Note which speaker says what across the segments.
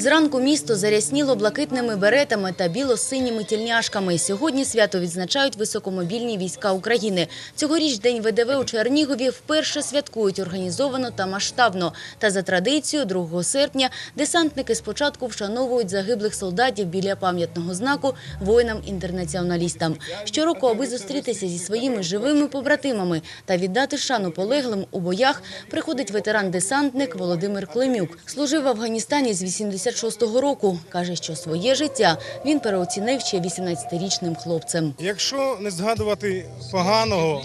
Speaker 1: Зранку місто зарясніло блакитними беретами та біло-синіми тільняшками. Сьогодні свято відзначають високомобільні війська України. Цьогоріч День ВДВ у Чернігові вперше святкують організовано та масштабно. Та за традицією 2 серпня десантники спочатку вшановують загиблих солдатів біля пам'ятного знаку воїнам-інтернаціоналістам. Щороку, аби зустрітися зі своїми живими побратимами та віддати шану полеглим у боях, приходить ветеран-десантник Володимир Климюк. Служив в Афганістані з 86-го року. Каже, що своє життя він переоцінив ще 18-річним хлопцем.
Speaker 2: Якщо не згадувати поганого,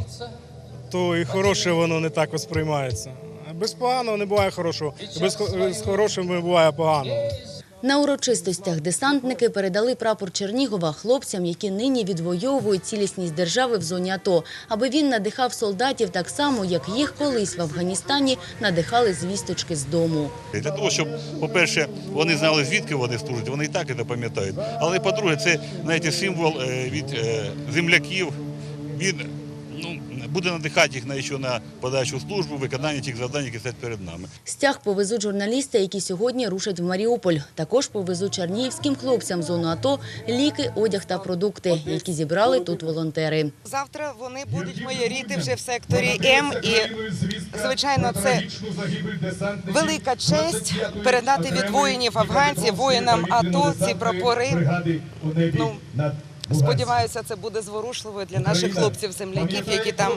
Speaker 2: то і хороше воно не так сприймається. Без поганого не буває хорошого, без з хорошим не буває поганого.
Speaker 1: На урочистостях десантники передали прапор Чернігова хлопцям, які нині відвоюють цілісність держави в зоні АТО, аби він надихав солдатів так само, як їх колись в Афганістані надихали звісточки з дому.
Speaker 3: Для того, щоб, по-перше, вони знали, звідки вони служать, вони і так це пам'ятають. Але по-друге, це знаєте, символ е, від е, земляків. Він ну, буде надихати їх на, ще на подальшу службу, виконання тих завдань, які стоять перед нами.
Speaker 1: Стяг повезуть журналісти, які сьогодні рушать в Маріуполь. Також повезуть чернігівським хлопцям зону АТО ліки, одяг та продукти, які зібрали тут волонтери.
Speaker 4: Завтра вони будуть майоріти вже в секторі М. І звичайно, це велика честь передати від воїнів афганців, воїнам АТО ці прапори. Ну, Сподіваюся, це буде зворушливо для наших хлопців-земляків, які там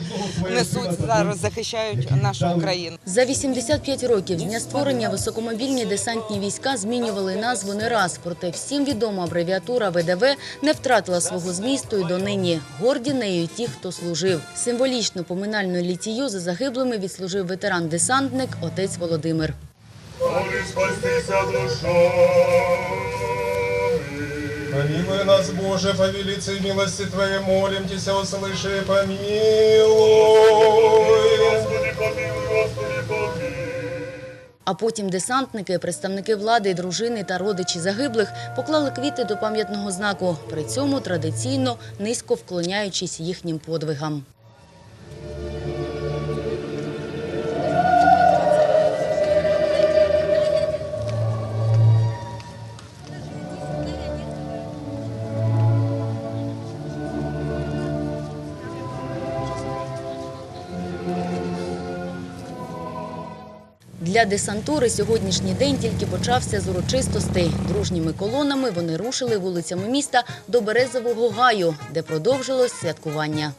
Speaker 4: несуть зараз, захищають нашу Україну.
Speaker 1: За 85 років з дня створення високомобільні десантні війська змінювали назву не раз. Проте всім відома абревіатура ВДВ не втратила свого змісту і донині. Горді нею ті, хто служив. Символічну поминальну літію за загиблими відслужив ветеран-десантник отець Володимир.
Speaker 5: Помни спастися душами.
Speaker 6: Помилуй нас, Боже, по велице милости Твоей, молимся, услыши, помилуй.
Speaker 5: Господи, помилуй, Господи, помилуй.
Speaker 1: А потім десантники, представники влади, дружини та родичі загиблих поклали квіти до пам'ятного знаку. При цьому традиційно низько вклоняючись їхнім подвигам. Для десантури сьогоднішній день тільки почався з урочистостей. Дружніми колонами вони рушили вулицями міста до Березового гаю, де продовжилось святкування.